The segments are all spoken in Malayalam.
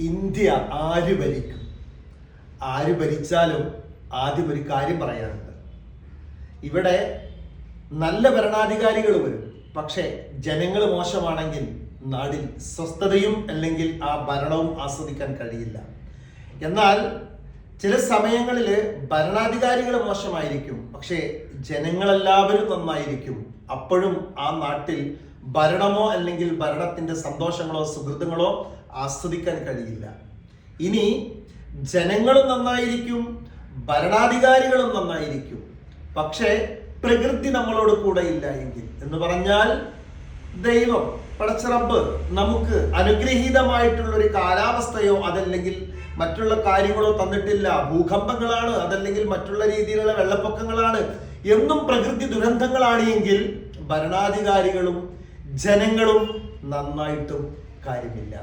ഇന്ത്യ ആര് ഭരിക്കും? ആര് ഭരിച്ചാലും ആദ്യം ഒരു കാര്യം പറയാനുണ്ട്. ഇവിടെ നല്ല ഭരണാധികാരികൾ വരും. പക്ഷേ ജനങ്ങൾ മോശമാണെങ്കിൽ നാടിൽ സ്വസ്ഥതയും അല്ലെങ്കിൽ ആ ഭരണവും ആസ്വദിക്കാൻ കഴിയില്ല. എന്നാൽ ചില സമയങ്ങളിൽ ഭരണാധികാരികൾ മോശമായിരിക്കും. പക്ഷേ ജനങ്ങളെല്ലാവരും നന്നായിരിക്കും. അപ്പോഴും ആ നാട്ടിൽ ഭരണമോ അല്ലെങ്കിൽ ഭരണത്തിന്റെ സന്തോഷങ്ങളോ സുഹൃത്തുങ്ങളോ ആസ്വദിക്കാൻ കഴിയില്ല. ഇനി ജനങ്ങളും നന്നായിരിക്കും ഭരണാധികാരികളും നന്നായിരിക്കും. പക്ഷേ പ്രകൃതി നമ്മളോട് കൂടെ ഇല്ല എങ്കിൽ എന്ന് പറഞ്ഞാൽ ദൈവം പടച്ച റബ്ബ് നമുക്ക് അനുഗ്രഹീതമായിട്ടുള്ള ഒരു കാലാവസ്ഥയോ അതല്ലെങ്കിൽ മറ്റുള്ള കാര്യങ്ങളോ തന്നിട്ടില്ല. ഭൂകമ്പങ്ങളാണ് അതല്ലെങ്കിൽ മറ്റുള്ള രീതിയിലുള്ള വെള്ളപ്പൊക്കങ്ങളാണ്. എന്നും പ്രകൃതി ദുരന്തങ്ങളാണ് എങ്കിൽ ഭരണാധികാരികളും ജനങ്ങളും നന്നായിട്ടും കാര്യമില്ല.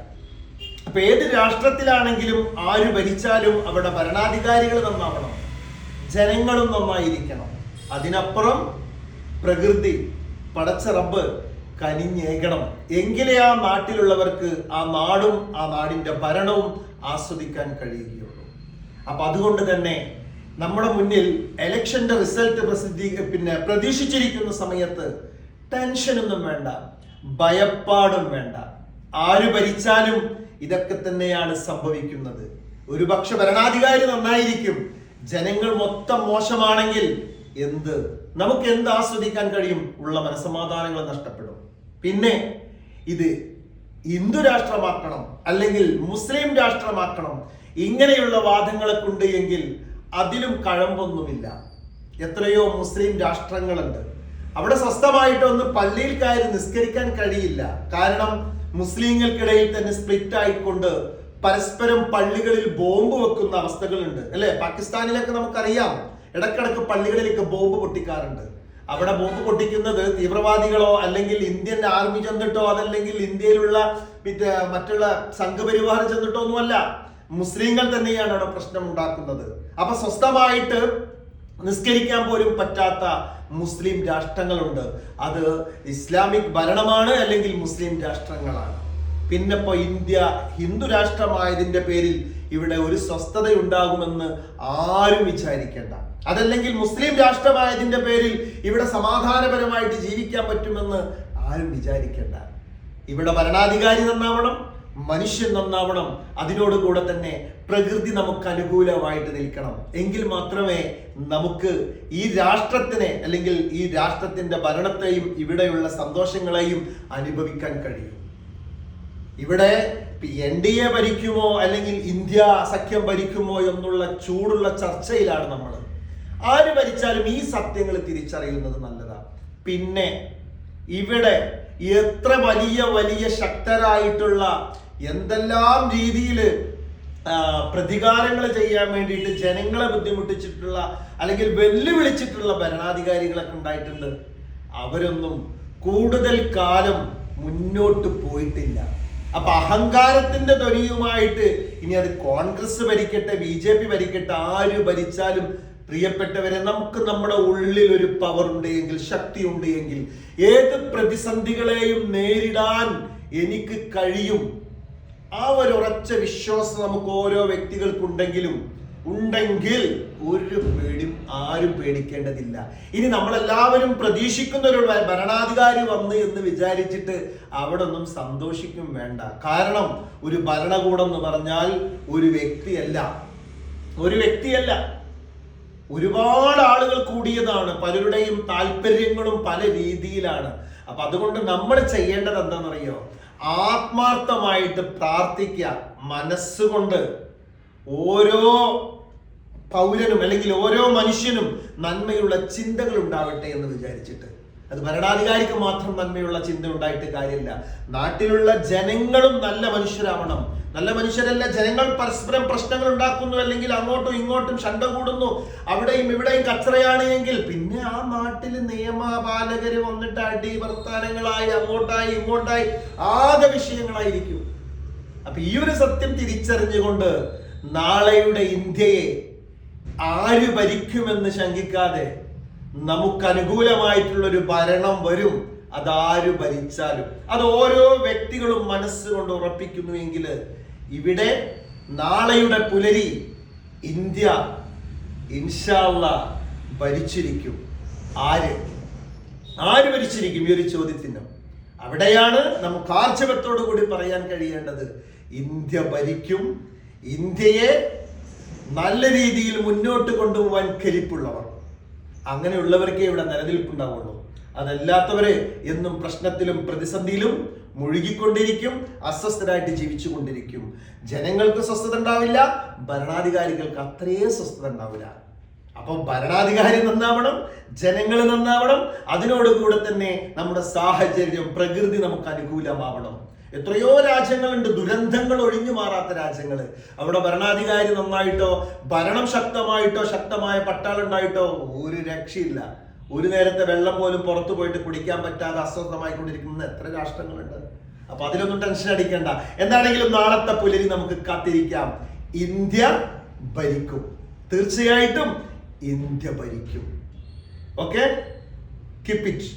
അപ്പൊ ഏത് രാഷ്ട്രത്തിലാണെങ്കിലും ആര് ഭരിച്ചാലും അവിടെ ഭരണാധികാരികൾ നന്നാവണം. ജനങ്ങളും നന്നായിരിക്കണം. അതിനപ്പുറം പ്രകൃതി പടച്ച റബ്ബ് കനിഞ്ഞേകണം. എങ്കിലേ ആ നാട്ടിലുള്ളവർക്ക് ആ നാടും ആ നാടിന്റെ ഭരണവും ആസ്വദിക്കാൻ കഴിയുകയുള്ളൂ. അപ്പൊ അതുകൊണ്ട് തന്നെ നമ്മുടെ മുന്നിൽ എലക്ഷന്റെ റിസൾട്ട് പ്രസിദ്ധീ പിന്നെ പ്രതീക്ഷിച്ചിരിക്കുന്ന സമയത്ത് ടെൻഷനൊന്നും വേണ്ട ഭയപ്പാടും വേണ്ട. ആര് ഭരിച്ചാലും ഇതൊക്കെ തന്നെയാണ് സംഭവിക്കുന്നത്. ഒരുപക്ഷെ ഭരണാധികാരി നന്നായിരിക്കും. ജനങ്ങൾ മൊത്തം മോശമാണെങ്കിൽ എന്ത്? നമുക്ക് എന്ത് ആസ്വദിക്കാൻ കഴിയും? ഉള്ള മനസമാധാനങ്ങൾ നഷ്ടപ്പെടും. പിന്നെ ഇത് ഹിന്ദു രാഷ്ട്രമാക്കണം അല്ലെങ്കിൽ മുസ്ലിം രാഷ്ട്രമാക്കണം ഇങ്ങനെയുള്ള വാദങ്ങളൊക്കെ ഉണ്ട് എങ്കിൽ അതിലും കഴമ്പൊന്നുമില്ല. എത്രയോ മുസ്ലിം രാഷ്ട്രങ്ങളുണ്ട്. അവിടെ സ്വസ്ഥമായിട്ട് ഒന്ന് പള്ളിയിൽ കയറി നിസ്കരിക്കാൻ കഴിയില്ല. കാരണം മുസ്ലിങ്ങൾക്കിടയിൽ തന്നെ സ്പ്ലിറ്റ് ആയിക്കൊണ്ട് പരസ്പരം പള്ളികളിൽ ബോംബ് വെക്കുന്ന അവസ്ഥകളുണ്ട്. അല്ലെ? പാകിസ്ഥാനിലൊക്കെ നമുക്കറിയാം. ഇടക്കിടക്ക് പള്ളികളിലേക്ക് ബോംബ് പൊട്ടിക്കാറുണ്ട്. അവിടെ ബോംബ് പൊട്ടിക്കുന്നത് തീവ്രവാദികളോ അല്ലെങ്കിൽ ഇന്ത്യൻ ആർമി ചെന്നിട്ടോ അതല്ലെങ്കിൽ ഇന്ത്യയിലുള്ള മറ്റുള്ള സംഘപരിവാർ ചെന്നിട്ടോ ഒന്നുമല്ല. മുസ്ലിങ്ങൾ തന്നെയാണ് അവിടെ പ്രശ്നം ഉണ്ടാക്കുന്നത്. അപ്പൊ സ്വസ്ഥമായിട്ട് നിസ്കരിക്കാൻ പോലും പറ്റാത്ത മുസ്ലിം രാഷ്ട്രങ്ങളുണ്ട്. അത് ഇസ്ലാമിക് ഭരണമാണ് അല്ലെങ്കിൽ മുസ്ലിം രാഷ്ട്രങ്ങളാണ്. പിന്നെ ഇപ്പൊ ഇന്ത്യ ഹിന്ദു രാഷ്ട്രമായതിന്റെ പേരിൽ ഇവിടെ ഒരു സ്വസ്ഥത ഉണ്ടാകുമെന്ന് ആരും വിചാരിക്കേണ്ട. അതല്ലെങ്കിൽ മുസ്ലിം രാഷ്ട്രമായതിന്റെ പേരിൽ ഇവിടെ സമാധാനപരമായിട്ട് ജീവിക്കാൻ പറ്റുമെന്ന് ആരും വിചാരിക്കേണ്ട. ഇവിടെ ഭരണാധികാരി നന്നാവണം മനുഷ്യൻ നന്നാവണം അതിനോടുകൂടെ തന്നെ പ്രകൃതി നമുക്ക് അനുകൂലമായിട്ട് നിൽക്കണം. എങ്കിൽ മാത്രമേ നമുക്ക് ഈ രാഷ്ട്രത്തിനെ അല്ലെങ്കിൽ ഈ രാഷ്ട്രത്തിന്റെ ഭരണത്തെയും ഇവിടെയുള്ള സന്തോഷങ്ങളെയും അനുഭവിക്കാൻ കഴിയൂ. ഇവിടെ എൻ ഡി എ ഭരിക്കുമോ അല്ലെങ്കിൽ ഇന്ത്യ സഖ്യം ഭരിക്കുമോ എന്നുള്ള ചൂടുള്ള ചർച്ചയിലാണ് നമ്മൾ. ആര് ഭരിച്ചാലും ഈ സത്യങ്ങൾ തിരിച്ചറിയുന്നത് നല്ലതാണ് പിന്നെ ഇവിടെ എത്ര വലിയ വലിയ ശക്തരായിട്ടുള്ള എന്തെല്ലാം രീതിയിൽ പ്രതികാരങ്ങൾ ചെയ്യാൻ വേണ്ടിയിട്ട് ജനങ്ങളെ ബുദ്ധിമുട്ടിച്ചിട്ടുള്ള അല്ലെങ്കിൽ വെല്ലുവിളിച്ചിട്ടുള്ള ഭരണാധികാരികളൊക്കെ ഉണ്ടായിട്ടുണ്ട്. അവരൊന്നും കൂടുതൽ കാലം മുന്നോട്ട് പോയിട്ടില്ല. അപ്പൊ അഹങ്കാരത്തിന്റെ ധ്വനിയുമായിട്ട് ഇനി അത് കോൺഗ്രസ് ഭരിക്കട്ടെ ബി ജെ പി ഭരിക്കട്ടെ ആര് ഭരിച്ചാലും പ്രിയപ്പെട്ടവരെ നമുക്ക് നമ്മുടെ ഉള്ളിൽ ഒരു പവർ ഉണ്ട് എങ്കിൽ ശക്തി ഉണ്ട് എങ്കിൽ ഏത് പ്രതിസന്ധികളെയും നേരിടാൻ എനിക്ക് കഴിയും. ആ ഒരു ഉറച്ച വിശ്വാസം നമുക്ക് ഓരോ വ്യക്തികൾക്കുണ്ടെങ്കിലും ഉണ്ടെങ്കിൽ ഒരു പേടിയും ആരും പേടിക്കേണ്ടതില്ല. ഇനി നമ്മളെല്ലാവരും പ്രതീക്ഷിക്കുന്ന ഒരു ഭരണാധികാരി വന്ന് എന്ന് വിചാരിച്ചിട്ട് അവിടെ ഒന്നും സന്തോഷിക്കും വേണ്ട. കാരണം ഒരു ഭരണകൂടം എന്ന് പറഞ്ഞാൽ ഒരു വ്യക്തിയല്ല. ഒരു വ്യക്തിയല്ല. ഒരുപാട് ആളുകൾ കൂടിയതാണ്. പലരുടെയും താല്പര്യങ്ങളും പല രീതിയിലാണ്. അപ്പൊ അതുകൊണ്ട് നമ്മൾ ചെയ്യേണ്ടത് എന്താണെന്നറിയോ? ആത്മാർത്ഥമായിട്ട് പ്രാർത്ഥിക്കുക മനസ്സുകൊണ്ട് ഓരോ പൗരനും അല്ലെങ്കിൽ ഓരോ മനുഷ്യനും നന്മയുള്ള ചിന്തകൾ ഉണ്ടാവട്ടെ എന്ന് വിചാരിച്ചിട്ട് അത് ഭരണാധികാരിക്ക് മാത്രം നന്മയുള്ള ചിന്ത ഉണ്ടായിട്ട് കാര്യമില്ല. നാട്ടിലുള്ള ജനങ്ങളും നല്ല മനുഷ്യരാവണം. നല്ല മനുഷ്യരല്ല ജനങ്ങൾ പരസ്പരം പ്രശ്നങ്ങൾ ഉണ്ടാക്കുന്നു അല്ലെങ്കിൽ അങ്ങോട്ടും ഇങ്ങോട്ടും ശണ്ട കൂടുന്നു. അവിടെയും ഇവിടെയും കച്ചറയാണ് എങ്കിൽ പിന്നെ ആ നാട്ടിൽ നിയമപാലകര് വന്നിട്ട് അടി വർത്താനങ്ങളായി അങ്ങോട്ടായി ഇങ്ങോട്ടായി ആകെ വിഷയങ്ങളായിരിക്കും. അപ്പൊ ഈ ഒരു സത്യം തിരിച്ചറിഞ്ഞുകൊണ്ട് നാളെയുടെ ഇന്ത്യയെ ആര് ഭരിക്കുമെന്ന് ശങ്കിക്കാതെ നമുക്ക് അനുകൂലമായിട്ടുള്ള ഒരു ഭരണം വരും. അതാര് ഭരിച്ചാലും. അത് ഓരോ വ്യക്തികളും മനസ്സുകൊണ്ട് ഉറപ്പിക്കുന്നുവെങ്കിൽ ഇവിടെ നാളെയുടെ പുലരി ഇന്ത്യ ഇൻഷാള്ള ഭരിച്ചിരിക്കും. ആര്? ആര് ഭരിച്ചിരിക്കും? ഈ ഒരു ചോദ്യത്തിന്. അവിടെയാണ് നമുക്ക് ആർജവത്തോടു കൂടി പറയാൻ കഴിയേണ്ടത്. ഇന്ത്യ ഭരിക്കും. ഇന്ത്യയെ നല്ല രീതിയിൽ മുന്നോട്ട് കൊണ്ടുപോകാൻ കെലിപ്പുള്ളവർ. അങ്ങനെയുള്ളവർക്കേ ഇവിടെ നിലനിൽപ്പുണ്ടാവുള്ളൂ. അതല്ലാത്തവരെ എന്നും പ്രശ്നത്തിലും പ്രതിസന്ധിയിലും മുഴുകിക്കൊണ്ടിരിക്കും അസ്വസ്ഥരായിട്ട് ജീവിച്ചു കൊണ്ടിരിക്കും ജനങ്ങൾക്ക് സ്വസ്ഥത ഉണ്ടാവില്ല ഭരണാധികാരികൾക്ക് അത്രയും സ്വസ്ഥത ഉണ്ടാവില്ല. അപ്പൊ ഭരണാധികാരി നന്നാവണം ജനങ്ങൾ നന്നാവണം അതിനോടുകൂടെ തന്നെ നമ്മുടെ സാഹചര്യം പ്രകൃതി നമുക്ക് അനുകൂലമാവണം. എത്രയോ രാജ്യങ്ങളുണ്ട്. ദുരന്തങ്ങൾ ഒഴിഞ്ഞു മാറാത്ത രാജ്യങ്ങൾ അവിടെ ഭരണാധികാരി നന്നായിട്ടോ ഭരണം ശക്തമായിട്ടോ ശക്തമായ പട്ടാളുണ്ടായിട്ടോ ഒരു രക്ഷയില്ല. ഒരു നേരത്തെ വെള്ളം പോലും പുറത്തു പോയിട്ട് കുടിക്കാൻ പറ്റാതെ അസ്വസ്ഥമായിക്കൊണ്ടിരിക്കുന്ന എത്ര രാഷ്ട്രങ്ങളുണ്ട്. അപ്പൊ അതിലൊന്നും ടെൻഷൻ അടിക്കണ്ട. എന്താണെങ്കിലും നാളത്തെ പുലരി നമുക്ക് കാത്തിരിക്കാം. ഇന്ത്യ ഭരിക്കും. തീർച്ചയായിട്ടും ഇന്ത്യ ഭരിക്കും. Okay keep it